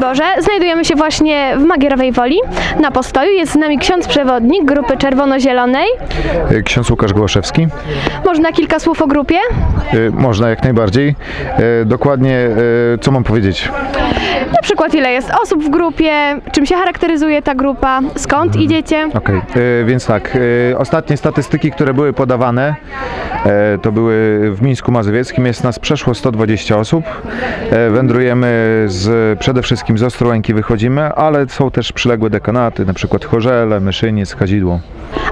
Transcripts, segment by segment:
Boże, znajdujemy się właśnie w Magierowej Woli na postoju. Jest z nami ksiądz przewodnik grupy Czerwono-Zielonej. Y, Ksiądz Łukasz Głaszewski. Można kilka słów o grupie? Y, Można jak najbardziej. Y, Dokładnie, co mam powiedzieć? Na przykład ile jest osób w grupie, czym się charakteryzuje ta grupa, skąd idziecie? Okej, y, więc tak, ostatnie statystyki, które były podawane, e, to były w Mińsku Mazowieckim, jest nas przeszło 120 osób. E, Wędrujemy z, przede wszystkim z Ostrołęki wychodzimy, ale są też przyległe dekanaty, na przykład Chorzele, Myszyniec, Kazidło.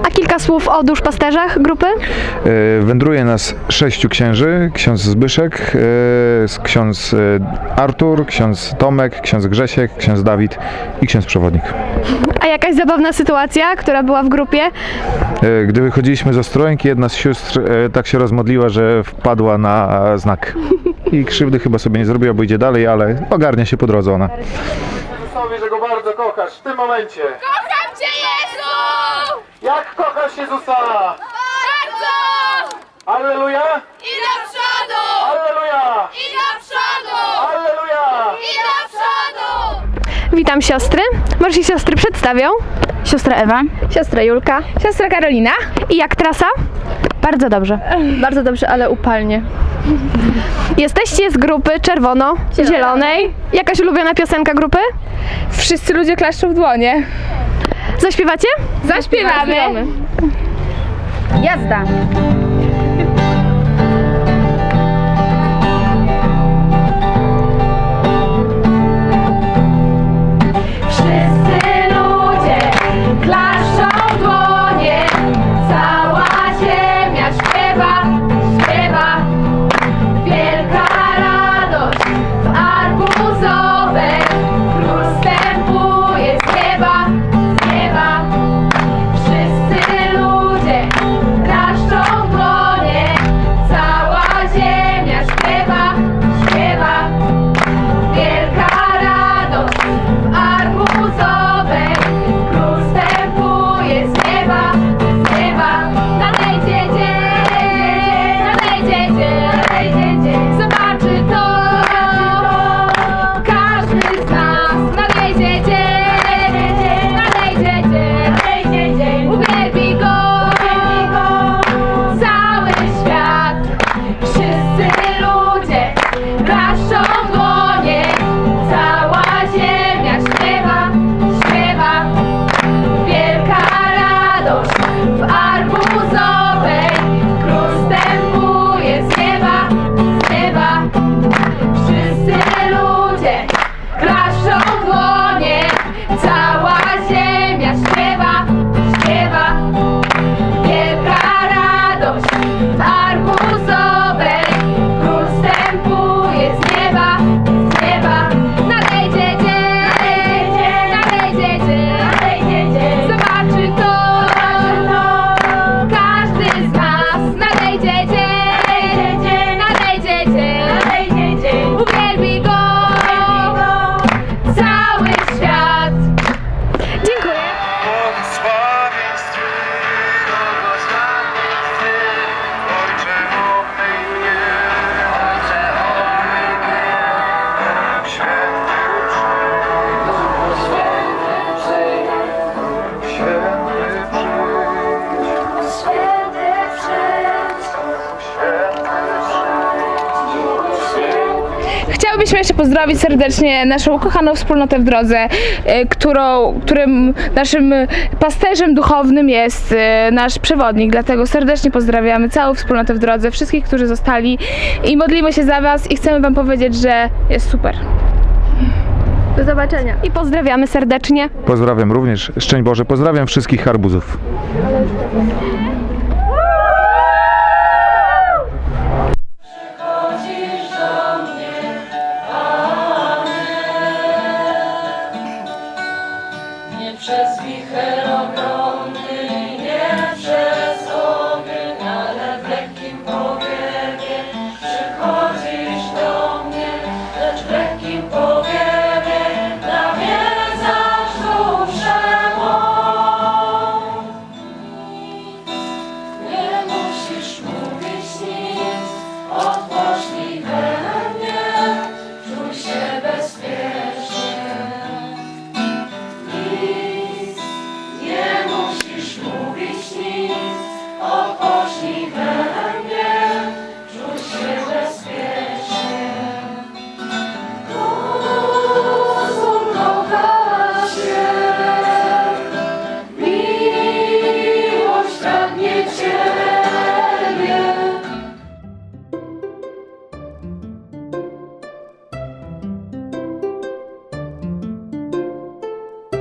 A kilka słów o duszpasterzach grupy? E, Wędruje nas sześciu księży, ksiądz Zbyszek, e, ksiądz e, Artur, ksiądz Tomek, ksiądz Grzesiek, ksiądz Dawid i ksiądz przewodnik. A jakaś zabawna sytuacja, która była w grupie? Gdy wychodziliśmy z Ostrołęki, jedna z sióstr tak się rozmodliła, że wpadła na znak. I krzywdy chyba sobie nie zrobiła, bo idzie dalej, ale ogarnia się po drodze ona. Jezusowi, że go bardzo kochasz w tym momencie. Kocham Cię, Jezu! Jak kochasz Jezusa? Bardzo! Alleluja! I do przodu! Alleluja! I do przodu! Alleluja! I do przodu! Witam siostry. Może się siostry przedstawią? Siostra Ewa. Siostra Julka. Siostra Karolina. I jak trasa? Bardzo dobrze. Bardzo dobrze, ale upalnie. Jesteście z grupy Czerwono-Zielonej. Jakaś ulubiona piosenka grupy? Wszyscy ludzie klaszczą w dłonie. Zaśpiewacie? Zaśpiewamy. Jazda. Chciałbyśmy jeszcze pozdrowić serdecznie naszą ukochaną wspólnotę w drodze, y, którą, którym naszym pasterzem duchownym jest y, nasz przewodnik. Dlatego serdecznie pozdrawiamy całą wspólnotę w drodze, wszystkich, którzy zostali i modlimy się za Was i chcemy Wam powiedzieć, że jest super. Do zobaczenia. I pozdrawiamy serdecznie. Pozdrawiam również, szczęść Boże, pozdrawiam wszystkich arbuzów.